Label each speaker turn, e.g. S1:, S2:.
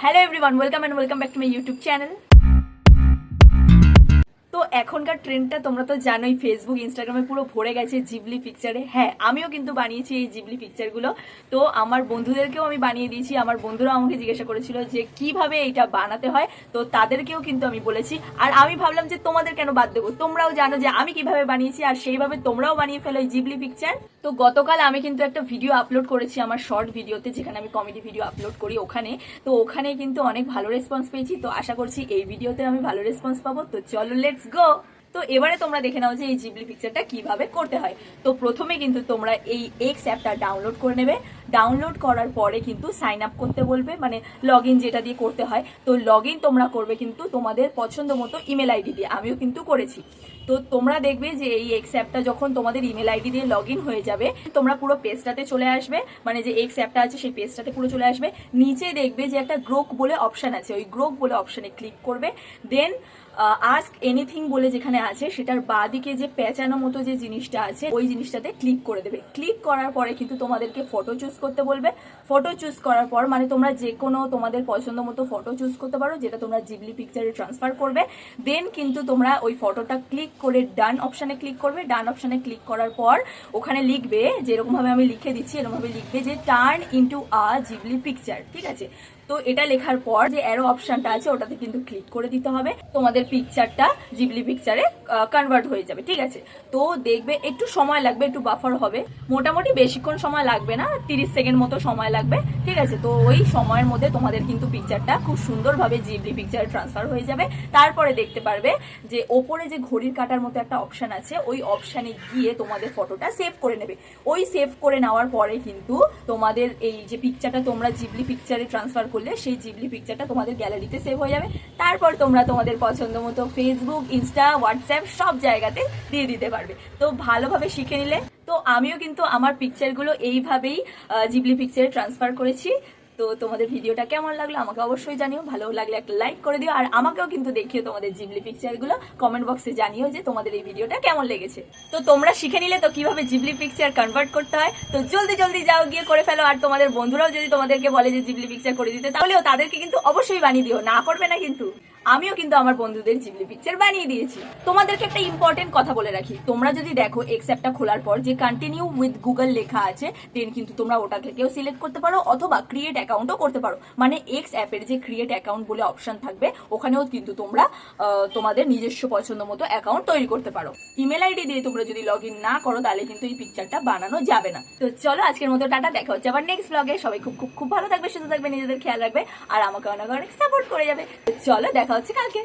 S1: hello everyone welcome and welcome back to my YouTube channel তো এখনকার ট্রেন্ডটা তোমরা তো জানোই ফেসবুক ইনস্টাগ্রামে পুরো ভরে গেছে জিবলি পিকচারে হ্যাঁ আমিও কিন্তু বানিয়েছি এই জিবলি পিকচারগুলো তো আমার বন্ধুদেরকেও আমি বানিয়ে দিয়েছি। আমার বন্ধুরাও আমাকে জিজ্ঞাসা করেছিল যে, কীভাবে এইটা বানাতে হয়? তো তাদেরকেও কিন্তু আমি বলেছি। আর আমি ভাবলাম যে, তোমাদের কেন বাদ দেবো? তোমরাও জানো যে, আমি কীভাবে বানিয়েছি আর সেইভাবে তোমরাও বানিয়ে ফেলো এই জিবলি পিকচার তো গতকাল আমি কিন্তু একটা ভিডিও আপলোড করেছি, আমার শর্ট ভিডিওতে যেখানে আমি কমেডি ভিডিও আপলোড করি ওখানে। তো ওখানে কিন্তু অনেক ভালো রেসপন্স পেয়েছি। তো আশা করছি এই ভিডিওতে আমি ভালো রেসপন্স পাবো। তো চলো লেটস গো তো এবারে তোমরা দেখে নাও যে এই জিবলি পিকচারটা কীভাবে করতে হয়। তো প্রথমে কিন্তু তোমরা এই এক্স অ্যাপটা ডাউনলোড করে নেবে। ডাউনলোড করার পরে কিন্তু সাইন আপ করতে বলবে মানে লগ যেটা দিয়ে করতে হয়। তো লগ তোমরা করবে কিন্তু তোমাদের পছন্দ মতো ইমেল আইডি দিয়ে। আমিও কিন্তু করেছি। তো তোমরা দেখবে যে এই এক্স অ্যাপটা যখন তোমাদের ইমেল আইডি দিয়ে লগ হয়ে যাবে, তোমরা পুরো পেজটাতে চলে আসবে। মানে যে এক্স অ্যাপটা আছে, সেই পেজটাতে পুরো চলে আসবে। নিচে দেখবে যে একটা গ্রোক বলে অপশান আছে। ওই গ্রোক বলে অপশানে ক্লিক করবে। দেন আস্ক এনিথিং বলে যেখানে আছে, সেটার বাদিকে যে পেঁচানো মতো যে জিনিসটা আছে, ওই জিনিসটাতে ক্লিক করে দেবে। ক্লিক করার পরে কিন্তু তোমাদেরকে ফটো চুজ করতে বলবে ফটো চুজ করার পর মানে তোমরা যে কোনো তোমাদের পছন্দ মতো ফটো চুজ করতে পারো, যেটা তোমরা জিবলি পিকচারে ট্রান্সফার করবে। দেন কিন্তু তোমরা ওই ফটোটা ক্লিক করে ডান অপশানে ক্লিক করবে। ডান অপশানে ক্লিক করার পর ওখানে লিখবে, যেরকমভাবে আমি লিখে দিচ্ছি, এরকমভাবে লিখবে যে turn into a Ghibli picture ঠিক আছে? তো এটা লেখার পর যে অ্যারো অপশনটা আছে, ওটাতে কিন্তু ক্লিক করে দিতে হবে। তোমাদের পিকচারটা জিবলি পিকচারে কনভার্ট হয়ে যাবে, ঠিক আছে? তো দেখবে একটু সময় লাগবে, একটু বাফার হবে। মোটামুটি বেশিক্ষণ সময় লাগবে না, তিরিশ সেকেন্ড মতো সময় লাগবে, ঠিক আছে? তো ওই সময়ের মধ্যে তোমাদের কিন্তু পিকচারটা খুব সুন্দরভাবে জিবলি পিকচারে ট্রান্সফার হয়ে যাবে। তারপরে দেখতে পারবে যে ওপরে যে ঘড়ির কাটার মতো একটা অপশন আছে, ওই অপশানে গিয়ে তোমাদের ফটোটা সেভ করে নেবে। ওই সেভ করে নেওয়ার পরে কিন্তু তোমাদের এই যে পিকচারটা তোমরা জিবলি পিকচারে ট্রান্সফার করলে সেই জিবলি পিকচারটা তোমাদের গ্যালারিতে সেভ হয়ে যাবে। তারপর তোমরা তোমাদের পছন্দ মতো ফেসবুক ইনস্টা হোয়াটসঅ্যাপ সব জায়গাতে দিয়ে দিতে পারবে। তো ভালোভাবে শিখে নিলে। তো আমিও কিন্তু আমার পিকচারগুলো এইভাবেই জিবলি পিকচারে ট্রান্সফার করেছি। তো তোমাদের ভিডিওটা কেমন লাগল আমাকে অবশ্যই জানিও, ভালো লাগলে একটা লাইক করে দিও, আর আমাকেও কিন্তু দেখিও তোমাদের জিবলি পিকচারগুলো কমেন্ট বক্সে জানিও যে তোমাদের এই ভিডিওটা কেমন লেগেছে। তো তোমরা শিখে নিলে তো কীভাবে জিবলি পিকচার কনভার্ট করতে হয়, তো জলদি জলদি যাও গিয়ে করে ফেলো, আর তোমাদের বন্ধুরাও যদি তোমাদেরকে বলে যে জিবলি পিকচার করে দিতে, তাহলেও তাদেরকে কিন্তু অবশ্যই বানিয়ে দিও, না করবে না কিন্তু। আমিও কিন্তু আমার বন্ধুদের জিবলি পিকচার বানিয়ে দিয়েছি। তোমাদেরকে একটা ইম্পর্টেন্ট কথা বলে রাখি। তোমরা যদি দেখো এক্স অ্যাপটা খোলার পর যে কন্টিনিউ উইথ গুগল লেখা আছে দেন কিন্তু তোমরা ওটা থেকেও সিলেক্ট করতে পারো অথবা ক্রিয়েট অ্যাকাউন্টও করতে পারো। মানে এক্স অ্যাপের যে ক্রিয়েট অ্যাকাউন্ট বলে অপশন থাকবে, ওখানেও কিন্তু তোমরা তোমাদের নিজস্ব পছন্দ মতো অ্যাকাউন্ট তৈরি করতে পারো। ইমেল আইডি দিয়ে তোমরা যদি লগ ইন না করো, তাহলে কিন্তু এই পিকচারটা বানানো যাবে না। তো চলো আজকের মতো টাটা, দেখা হচ্ছে আবার নেক্সট ব্লগে সবাই খুব খুব খুব ভালো থাকবে, সুস্থ থাকবে, নিজেদের খেয়াল রাখবে, আর আমাকে অনেক অনেক সাপোর্ট করে যাবে। তো চলো, দেখা হচ্ছে কালকে